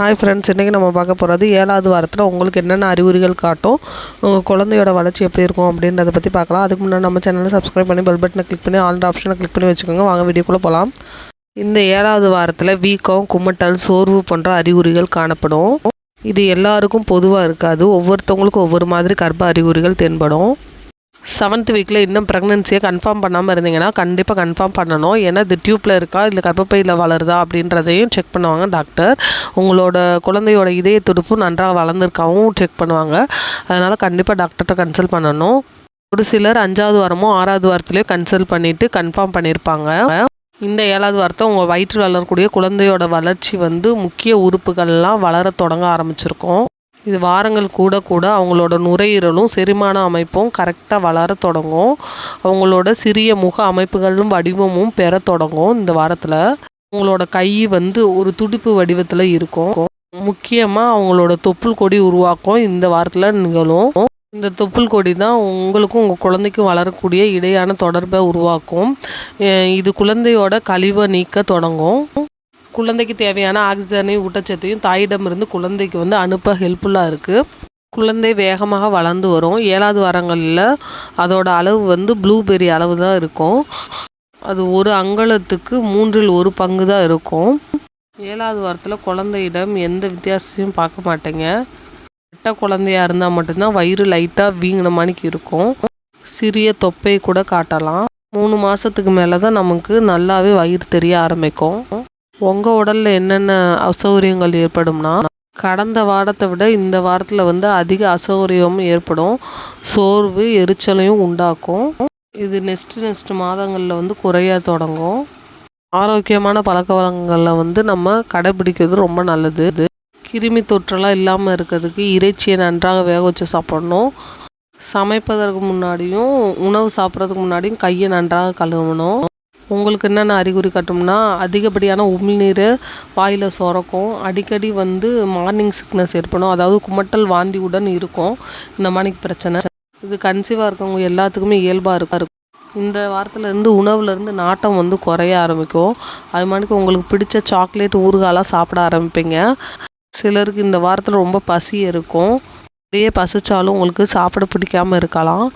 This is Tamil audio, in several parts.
ஹாய் ஃப்ரெண்ட்ஸ் இன்றைக்கி நம்ம பார்க்க போகிறது ஏழாவது வாரத்தில் உங்களுக்கு என்னென்ன அறிகுறிகள் காட்டும் உங்கள் குழந்தையோட வளர்ச்சி எப்படி இருக்கும் அப்படின்றத பற்றி பார்க்கலாம். அதுக்கு முன்னாடி நம்ம சேனலை சப்ஸ்கிரைப் பண்ணி பெல் பட்டனை கிளிக் பண்ணி ஆல் ஆப்ஷனை கிளிக் பண்ணி வச்சுக்கோங்க. வாங்க வீடியோக்குள்ளே போகலாம் இந்த ஏழாவது வாரத்தில் வீக்கம் குமட்டல் சோர்வு போன்ற அறிகுறிகள் காணப்படும். இது எல்லாருக்கும் பொதுவாக இருக்காது. ஒவ்வொருத்தவங்களுக்கும் ஒவ்வொரு மாதிரி கர்ப்ப அறிகுறிகள் தென்படும். செவன்த் வீக்கில் இன்னும் ப்ரெக்னென்சியை கன்ஃபார்ம் பண்ணாமல் இருந்தீங்கன்னா கண்டிப்பாக கன்ஃபார்ம் பண்ணணும். ஏன்னா இது டியூப்பில் இருக்கா இல்லை கர்ப்பப்பையில் வளருதா அப்படின்றதையும் செக் பண்ணுவாங்க டாக்டர் உங்களோட குழந்தையோட இதய துடுப்பு நன்றாக வளர்ந்துருக்காவும் செக் பண்ணுவாங்க. அதனால் கண்டிப்பாக டாக்டர்கிட்ட கன்சல்ட் பண்ணணும். ஒரு சிலர் அஞ்சாவது வாரமோ ஆறாவது வாரத்துலேயோ கன்சல்ட் பண்ணிவிட்டு கன்ஃபார்ம் பண்ணியிருப்பாங்க இந்த ஏழாவது வாரத்தை உங்கள் வயிற்றில் வளரக்கூடிய குழந்தையோட வளர்ச்சி வந்து முக்கிய உறுப்புகள்லாம் வளர தொடங்க ஆரம்பிச்சிருக்கோம். இது வாரங்கள் கூட கூட அவங்களோட நுரையீரலும் செரிமான அமைப்பும் கரெக்டாக வளர தொடங்கும். அவங்களோட சிறிய முக அமைப்புகளும் வடிவமும் பெற தொடங்கும் இந்த வாரத்தில். அவங்களோட கை வந்து ஒரு துடிப்பு வடிவத்தில் இருக்கும். முக்கியமாக அவங்களோட தொப்புள் கொடி உருவாக்கும் இந்த வாரத்தில் நிகழும். இந்த தொப்புள் கொடி தான் உங்களுக்கும் உங்கள் குழந்தைக்கும் வளரக்கூடிய இடையான தொடர்பை உருவாக்கும். இது குழந்தையோட கழிவை நீக்க தொடங்கும். குழந்தைக்கு தேவையான ஆக்சிஜனையும் ஊட்டச்சத்தையும் தாயிடமிருந்து குழந்தைக்கு வந்து அனுப்ப ஹெல்ப்ஃபுல்லாக இருக்குது குழந்தை வேகமாக வளர்ந்து வரும். ஏழாவது வாரங்களில் அதோட அளவு வந்து ப்ளூபெரி அளவு தான் இருக்கும். அது ஒரு அங்கலத்துக்கு மூன்றில் ஒரு பங்கு தான் இருக்கும். ஏழாவது வாரத்தில் குழந்தையிடம் எந்த வித்தியாசத்தையும் பார்க்க மாட்டேங்க. கெட்ட குழந்தையாக இருந்தால் மட்டும்தான் வயிறு லைட்டாக வீங்கின மணிக்கு இருக்கும். சிறிய தொப்பை கூட காட்டலாம். மூணு மாதத்துக்கு மேலே தான் நமக்கு நல்லாவே வயிறு தெரிய ஆரம்பிக்கும். உங்கள் உடலில் என்னென்ன அசௌகரியங்கள் ஏற்படும்னா கடந்த வாரத்தை விட இந்த வாரத்தில் வந்து அதிக அசௌகரியம் ஏற்படும். சோர்வு எரிச்சலையும் உண்டாக்கும். இது நெக்ஸ்ட்டு நெக்ஸ்ட் மாதங்களில் வந்து குறைய தொடங்கும். ஆரோக்கியமான பழக்க வழக்கங்களில் வந்து நம்ம கடைபிடிக்கிறது ரொம்ப நல்லது. கிருமி தொற்றெல்லாம் இல்லாமல் இருக்கிறதுக்கு இறைச்சியை நன்றாக வேக வச்சு சாப்பிடணும். சமைப்பதற்கு முன்னாடியும் உணவு சாப்பிட்றதுக்கு முன்னாடியும் கையை நன்றாக கழுவணும். உங்களுக்கு என்னென்ன அறிகுறி காட்டும்னா அதிகப்படியான உமிழ்நீர் வாயில் சுரக்கும். அடிக்கடி வந்து மார்னிங் சிக்னஸ் ஏற்படும். அதாவது குமட்டல் வாந்தியுடன் இருக்கும். இந்த மணிக்கு பிரச்சனை. இது கன்சீவாக இருக்கவங்க எல்லாத்துக்குமே இயல்பாக இருக்கா. இருக்கும் இந்த வாரத்துலேருந்து உணவுலேருந்து நாட்டம் வந்து குறைய ஆரம்பிக்கும். அது மாதிரி உங்களுக்கு பிடிச்ச சாக்லேட் ஊறுகாலாம் சாப்பிட ஆரம்பிப்பீங்க. சிலருக்கு இந்த வாரத்தில் ரொம்ப பசி இருக்கும். அப்படியே பசிச்சாலும் உங்களுக்கு சாப்பிட பிடிக்காமல் இருக்கலாம்.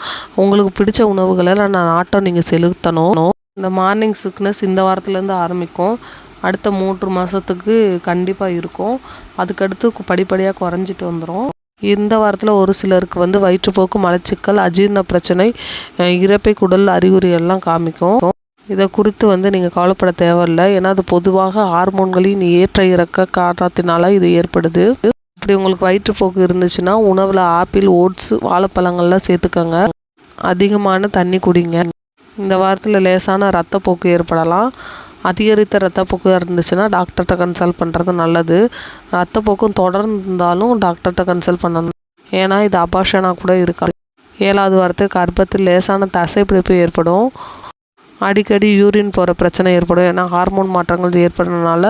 உங்களுக்கு பிடிச்ச உணவுகளை நான் நாட்டம் நீங்கள் செலுத்தணும். இந்த மார்னிங் சிக்னஸ் இந்த வாரத்துலேருந்து ஆரம்பிக்கும். அடுத்த மூன்று மாதத்துக்கு கண்டிப்பாக இருக்கும். அதுக்கடுத்து படிப்படியாக குறைஞ்சிட்டு வந்துடும் இந்த வாரத்தில் ஒரு சிலருக்கு வந்து வயிற்றுப்போக்கு மலச்சிக்கல் அஜீர்ண பிரச்சனை இறப்பை குடல் அறிகுறிகள்லாம் காமிக்கும். இதை குறித்து வந்து நீங்கள் கவலைப்பட தேவையில்லை. ஏன்னா அது பொதுவாக ஹார்மோன்களின் ஏற்ற இறக்க காரணத்தினால இது ஏற்படுது. இப்படி உங்களுக்கு வயிற்றுப்போக்கு இருந்துச்சுன்னா உணவில் ஆப்பிள் ஓட்ஸ் வாழைப்பழங்கள்லாம் சேர்த்துக்கோங்க. அதிகமான தண்ணி குடிங்க. இந்த வாரத்தில் லேசான ரத்தப்போக்கு ஏற்படலாம். அதிகரித்த ரத்தப்போக்கு இருந்துச்சுன்னா டாக்டர்கிட்ட கன்சல்ட் பண்ணுறது நல்லது. ரத்தப்போக்கும் தொடர்ந்தாலும் டாக்டர்கிட்ட கன்சல்ட் பண்ணணும். ஏன்னா இது அபாஷனாக கூட இருக்காது. ஏழாவது வாரத்தில் கர்ப்பத்தில் லேசான தசைப்பிடிப்பு ஏற்படும். அடிக்கடி யூரின் போகிற பிரச்சனை ஏற்படும். ஏன்னா ஹார்மோன் மாற்றங்கள் ஏற்படுறதுனால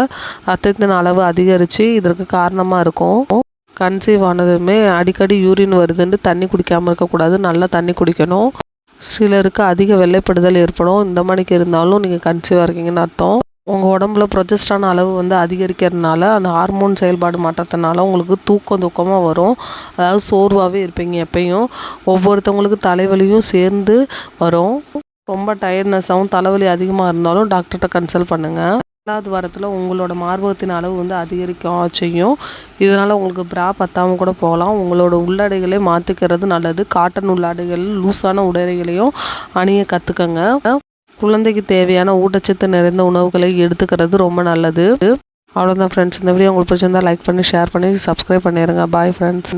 ரத்தத்தின் அளவு அதிகரித்து இதற்கு காரணமாக இருக்கும். கன்சீவ் ஆனதுமே அடிக்கடி யூரின் வருதுன்னு தண்ணி குடிக்காமல் இருக்கக்கூடாது. நல்லா தண்ணி குடிக்கணும். சிலருக்கு அதிக வெள்ளைப்படுதல் ஏற்படும். இந்த மணிக்கு இருந்தாலும் நீங்கள் கன்சீவாக இருக்கீங்கன்னு அர்த்தம். உங்கள் உடம்புல ப்ரொஜெஸ்டான அளவு வந்து அதிகரிக்கிறதுனால அந்த ஹார்மோன் செயல்பாடு மாற்றத்தினால உங்களுக்கு தூக்கம் தூக்கமாக வரும். அதாவது சோர்வாகவே இருப்பீங்க எப்பயும். ஒவ்வொருத்தவங்களுக்கு தலைவலியும் சேர்ந்து வரும். ரொம்ப டயர்ட்னஸாகவும் தலைவலி அதிகமாக இருந்தாலும் டாக்டர்கிட்ட கன்சல்ட் பண்ணுங்கள் ரெண்டாவது வாரத்தில் உங்களோட மார்பகத்தின் அளவு வந்து அதிகரிக்கும் செய்யும். இதனால் உங்களுக்கு ப்ரா பத்தாமல் கூட போகலாம். உங்களோட உள்ளடைகளை மாற்றிக்கிறது நல்லது. காட்டன் உள்ளாடைகள் லூஸான உடைகளையும் அணிய கற்றுக்கங்க குழந்தைக்கு தேவையான ஊட்டச்சத்து நிறைந்த உணவுகளை எடுத்துக்கிறது ரொம்ப நல்லது. அவ்வளோதான் ஃப்ரெண்ட்ஸ் இந்த வீடியோ உங்களுக்கு பிடிச்சிருந்தா லைக் பண்ணி ஷேர் பண்ணி சப்ஸ்கிரைப் பண்ணிடுங்க பாய் ஃப்ரெண்ட்ஸ்